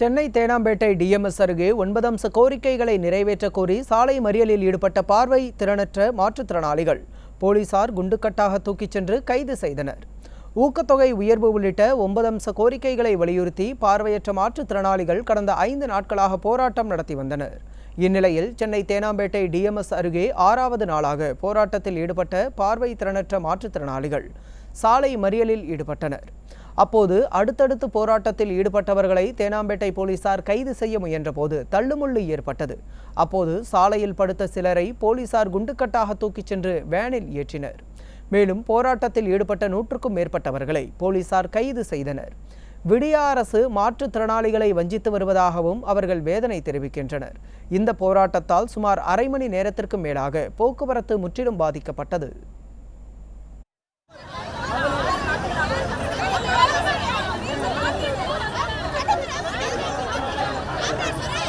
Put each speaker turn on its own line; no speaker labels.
Chennai Teynampet TMS அருகே ஒன்பது அம்ச கோரிக்கைகளை நிறைவேற்ற கோரி சாலை மறியலில் ஈடுபட்ட பார்வை திறனற்ற மாற்றுத்திறனாளிகள். போலீசார் குண்டுக்கட்டாக தூக்கிச் சென்று கைது செய்தனர். ஊக்கத்தொகை உயர்வு உள்ளிட்ட ஒன்பது அம்ச கோரிக்கைகளை வலியுறுத்தி பார்வையற்ற மாற்றுத்திறனாளிகள் கடந்த ஐந்து நாட்களாக போராட்டம் நடத்தி வந்தனர். இந்நிலையில் சென்னை தேனாம்பேட்டை டிஎம்எஸ் அருகே ஆறாவது நாளாக போராட்டத்தில் ஈடுபட்ட பார்வை திறனற்ற மாற்றுத்திறனாளிகள் சாலை மறியலில் ஈடுபட்டனர். அப்போது அடுத்தடுத்து போராட்டத்தில் ஈடுபட்டவர்களை தேனாம்பேட்டை போலீசார் கைது செய்ய முயன்றபோது தள்ளுமுள்ளு ஏற்பட்டது. அப்போது சாலையில் படுத்த சிலரை போலீசார் குண்டுக்கட்டாக தூக்கிச் சென்று வேனில் ஏற்றினர். மேலும் போராட்டத்தில் ஈடுபட்ட நூற்றுக்கும் மேற்பட்டவர்களை போலீசார் கைது செய்தனர். விடிய அரசு மாற்றுத்திறனாளிகளை வஞ்சித்து வருவதாகவும் அவர்கள் வேதனை தெரிவிக்கின்றனர். இந்த போராட்டத்தால் சுமார் அரை மணி நேரத்திற்கு மேலாக போக்குவரத்து முற்றிலும் பாதிக்கப்பட்டது. Okay.